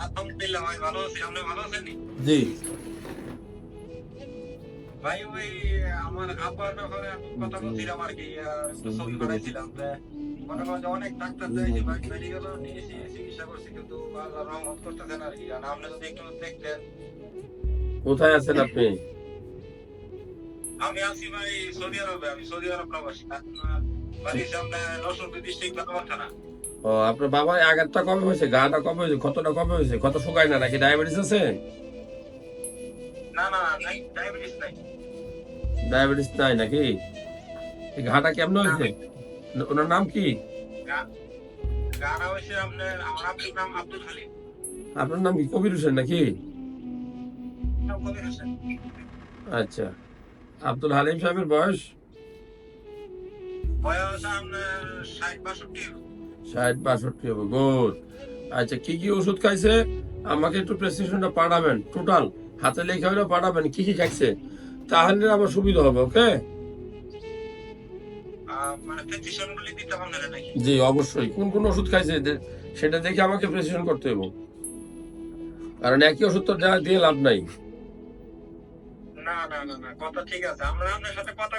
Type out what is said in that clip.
আলহামদুলিল্লাহ ভাই ভালো আছি আপনি ভালো আছেন জি। ভাই ওই আমার আব্বার ব্যাপারে আমি কথা বলছিলাম আর কি ছবি মনে করেন অনেক ডাক্তার ভাই মেডিকেল নিয়েছি চিকিৎসা করছি কিন্তু আল্লাহ রহমত করতেছেন আর কি। আর আপনি যদি একটু দেখতেন। কোথায় আছেন আপনি? আমি আছি ভাই সৌদি আরবে আমি সৌদি আরব প্রবাসী। বাড়ির সামনে নসরপুর ডিস্ট্রিক্ট বাতাবান থানা। ও আপনার বাবা আগেরটা কবে হয়েছে? গাটা কবে হয়েছে? কতটা কবে হয়েছে? কত শুকায় না নাকি? ডায়াবেটিস আছে? না না নাই ডায়াবেটিস নাই। ডায়াবেটিস নাই নাকি? ঘাটা কেমন হয়েছে? ওনার নাম কি? আপনার নাম কি? কবির হোসেন নাকি? আচ্ছা। আব্দুল হালিম সাহেবের বয়স? বয়স আপনার ষাট বাষট্টি। ষাট বাষট্টি হবে গুড আচ্ছা কি কি ওষুধ খাইছে? আমাকে একটু প্রেসক্রিপশনটা পাঠাবেন টোটাল হাতে লেখা হলে পাঠাবেন কি কি খাইছে? তাহলে আমার সুবিধা হবে ওকে মানে জি অবশ্যই। কোন কোন ওষুধ খাইছে সেটা দেখে আমাকে প্রেসক্রিপশন করতে হবে কারণ একই ওষুধ তো দিয়ে লাভ নাই। না না না না কথা ঠিক আছে। আমরা আপনার সাথে কথা